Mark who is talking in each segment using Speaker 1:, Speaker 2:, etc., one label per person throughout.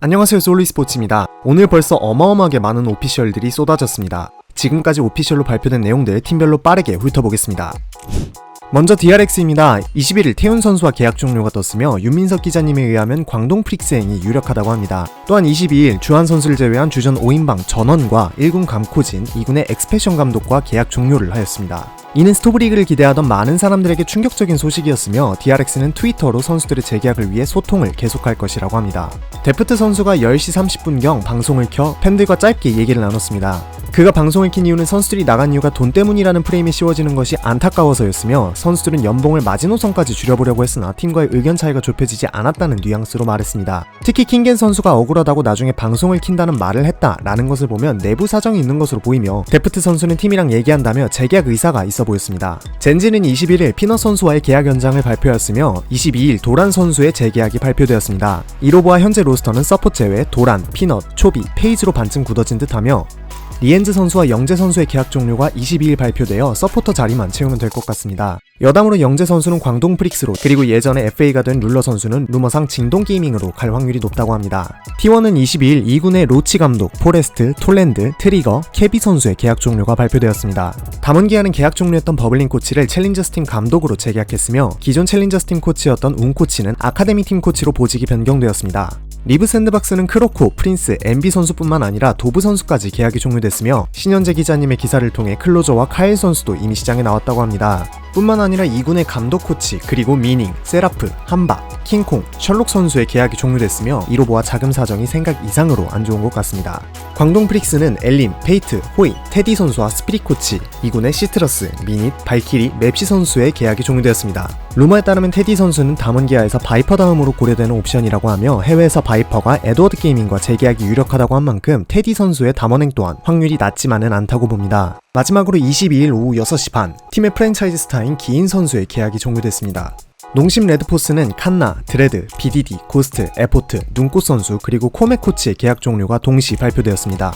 Speaker 1: 안녕하세요 솔리스포츠입니다. 오늘 벌써 어마어마하게 많은 오피셜들이 쏟아졌습니다. 지금까지 오피셜로 발표된 내용들 팀별로 빠르게 훑어보겠습니다. 먼저 DRX입니다. 21일 태훈 선수와 계약 종료가 떴으며 윤민석 기자님에 의하면 광동 프릭스행이 유력하다고 합니다. 또한 22일 주한 선수를 제외한 주전 5인방 전원과 1군 감코진, 2군의 엑스패션 감독과 계약 종료를 하였습니다. 이는 스토브리그를 기대하던 많은 사람들에게 충격적인 소식이었으며 DRX는 트위터로 선수들의 재계약을 위해 소통을 계속할 것이라고 합니다. 데프트 선수가 10시 30분경 방송을 켜 팬들과 짧게 얘기를 나눴습니다. 그가 방송을 킨 이유는 선수들이 나간 이유가 돈 때문이라는 프레임이 씌워지는 것이 안타까워서였으며 선수들은 연봉을 마지노선까지 줄여보려고 했으나 팀과의 의견 차이가 좁혀지지 않았다는 뉘앙스로 말했습니다. 특히 킹겐 선수가 억울하다고 나중에 방송을 킨다는 말을 했다라는 것을 보면 내부 사정이 있는 것으로 보이며 데프트 선수는 팀이랑 얘기한다며 재계약 의사가 있어 보였습니다. 젠지는 21일 피너 선수와의 계약 연장을 발표했으며 22일 도란 선수의 재계약이 발표되었습니다. 이로보아 현재 로스터는 서포트 제외 도란, 피넛, 초비, 페이지로 반쯤 굳어진 듯하며 리엔즈 선수와 영재 선수의 계약 종료가 22일 발표되어 서포터 자리만 채우면 될 것 같습니다. 여담으로 영재 선수는 광동 프릭스로 그리고 예전에 FA가 된 룰러 선수는 루머상 진동 게이밍으로 갈 확률이 높다고 합니다. T1은 22일 2군의 로치 감독, 포레스트, 톨랜드, 트리거, 케비 선수의 계약 종료가 발표되었습니다. 담원 기한은 계약 종료했던 버블링 코치를 챌린저스 팀 감독으로 재계약했으며 기존 챌린저스 팀 코치였던 운 코치는 아카데미 팀 코치로 보직이 변경되었습니다. 리브 샌드박스는 크로코, 프린스, MB 선수뿐만 아니라 도브 선수까지 계약이 종료됐으며 신현재 기자님의 기사를 통해 클로저와 카일 선수도 이미 시장에 나왔다고 합니다. 뿐만 아니라 2군의 감독 코치, 그리고 미닝, 세라프, 한바, 킹콩, 셜록 선수의 계약이 종료됐으며 이로 보아 자금 사정이 생각 이상으로 안 좋은 것 같습니다. 광동 프릭스는 엘림, 페이트, 호이, 테디 선수와 스피릿 코치, 2군의 시트러스, 미닛, 발키리, 맵시 선수의 계약이 종료되었습니다. 루머에 따르면 테디 선수는 담원기아에서 바이퍼 다음으로 고려되는 옵션이라고 하며 해외에서 바이퍼가 에드워드 게이밍과 재계약이 유력하다고 한 만큼 테디 선수의 담원행 또한 확률이 낮지만은 않다고 봅니다. 마지막으로 22일 오후 6시 반 팀의 프랜차이즈 스타인 기인 선수의 계약이 종료됐습니다. 농심 레드포스는 칸나, 드레드, BDD, 고스트, 에포트, 눈꽃 선수 그리고 코메 코치의 계약 종료가 동시 발표되었습니다.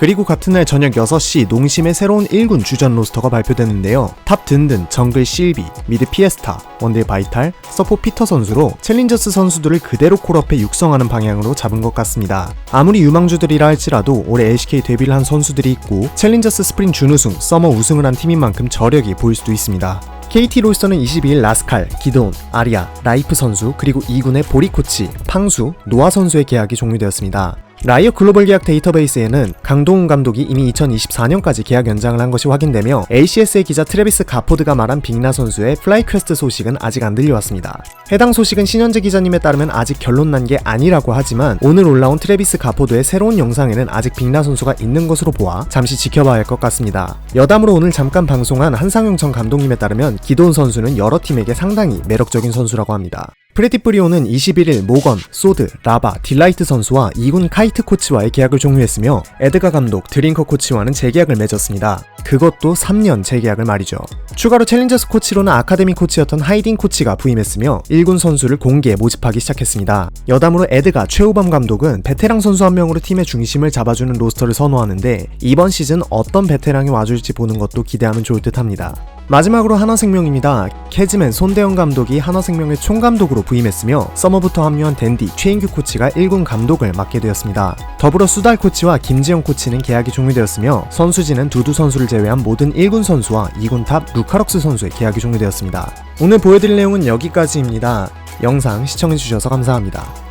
Speaker 1: 그리고 같은 날 저녁 6시 농심의 새로운 1군 주전 로스터가 발표됐는데요. 탑 든든, 정글 실비, 미드 피에스타, 원딜 바이탈, 서포 피터 선수로 챌린저스 선수들을 그대로 콜업해 육성하는 방향으로 잡은 것 같습니다. 아무리 유망주들이라 할지라도 올해 LCK 데뷔를 한 선수들이 있고 챌린저스 스프링 준우승, 서머 우승을 한 팀인 만큼 저력이 보일 수도 있습니다. KT 로스터는 22일 라스칼, 기도온, 아리아, 라이프 선수, 그리고 2군의 보리코치, 팡수, 노아 선수의 계약이 종료되었습니다. 라이어 글로벌 계약 데이터베이스에는 강동훈 감독이 이미 2024년까지 계약 연장을 한 것이 확인되며 ACS의 기자 트레비스 가포드가 말한 빅나 선수의 플라이 퀘스트 소식은 아직 안 들려왔습니다. 해당 소식은 신현재 기자님에 따르면 아직 결론 난 게 아니라고 하지만 오늘 올라온 트레비스 가포드의 새로운 영상에는 아직 빅나 선수가 있는 것으로 보아 잠시 지켜봐야 할 것 같습니다. 여담으로 오늘 잠깐 방송한 한상용 전 감독님에 따르면 기도훈 선수는 여러 팀에게 상당히 매력적인 선수라고 합니다. 프레디프리오는 21일 모건, 소드, 라바, 딜라이트 선수와 2군 카이트 코치와의 계약을 종료했으며 에드가 감독, 드링커 코치와는 재계약을 맺었습니다. 그것도 3년 재계약을 말이죠. 추가로 챌린저스 코치로는 아카데미 코치였던 하이딘 코치가 부임했으며 1군 선수를 공개 모집하기 시작했습니다. 여담으로 에드가 최우범 감독은 베테랑 선수 한 명으로 팀의 중심을 잡아주는 로스터를 선호하는데 이번 시즌 어떤 베테랑이 와줄지 보는 것도 기대하면 좋을 듯 합니다. 마지막으로 하나생명입니다. 캐즈맨 손대영 감독이 하나생명의 총감독으로 부임했으며 서머부터 합류한 댄디 최인규 코치가 1군 감독을 맡게 되었습니다. 더불어 수달 코치와 김지영 코치는 계약이 종료되었으며 선수진은 두두 선수를 제외한 모든 1군 선수와 2군 탑 루카럭스 선수의 계약이 종료되었습니다. 오늘 보여드릴 내용은 여기까지입니다. 영상 시청해주셔서 감사합니다.